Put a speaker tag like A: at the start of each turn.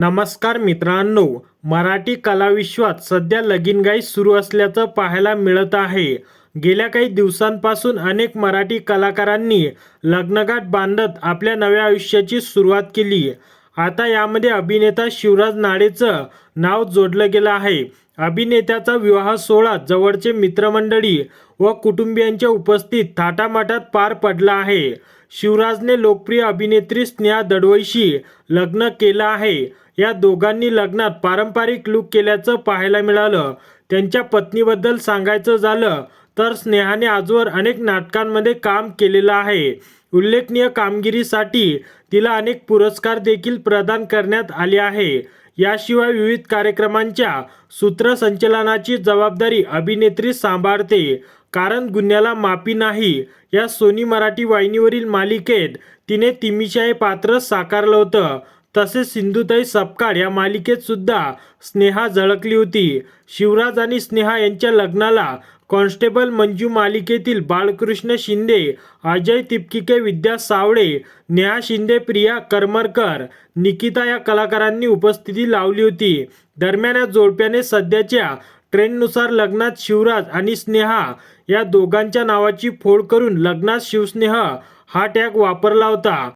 A: नमस्कार मित्रांनो मराठी कलाविश्वात सध्या लगीनगाई सुरू असल्याचं पाहायला मिळत आहे. गेल्या काही दिवसांपासून अनेक मराठी कलाकारांनी लग्नगाठ बांधत आपल्या नव्या आयुष्याची सुरुवात केली. आता यामध्ये अभिनेता शिवराज नाडेचं नाव जोडलं गेलं आहे. अभिनेत्याचा विवाह सोहळा जवळचे मित्रमंडळी व कुटुंबियांच्या उपस्थित थाटामाटात पार पडला आहे. शिवराजने लोकप्रिय अभिनेत्री स्नेहा दडवईशी लग्न केलं आहे. या दोघांनी लग्नात पारंपरिक लूक केल्याचं पाहायला मिळालं. त्यांच्या पत्नीबद्दल सांगायचं झालं तर स्नेहाने आजवर अनेक नाटकांमध्ये काम केलेलं आहे. उल्लेखनीय कामगिरीसाठी तिला अनेक पुरस्कार देखील प्रदान करण्यात आले आहे. याशिवाय विविध कार्यक्रमांच्या सूत्रसंचलनाची जबाबदारी अभिनेत्री सांभाळते. कारण गुन्ह्याला माफी नाही. या सोनी मराठी वाहिनीवरील मालिकेत तिने तिमिशा हे पात्र साकारलं होतं. तसेच सिंधुताई सपकाळ या मालिकेत सुद्धा स्नेहा झळकली होती. शिवराज आणि स्नेहा यांच्या लग्नाला कॉन्स्टेबल मंजू मालिकेतील बाळकृष्ण शिंदे अजय तिपकिके विद्या सावळे नेहा शिंदे प्रिया करमरकर निकिता या कलाकारांनी उपस्थिती लावली होती. दरम्यान या जोडप्याने सध्याच्या ट्रेंडनुसार लग्नात शिवराज आणि स्नेहा या दोघांच्या नावाची फोड करून लग्नात शिवस्नेह हा टॅग वापरला होता.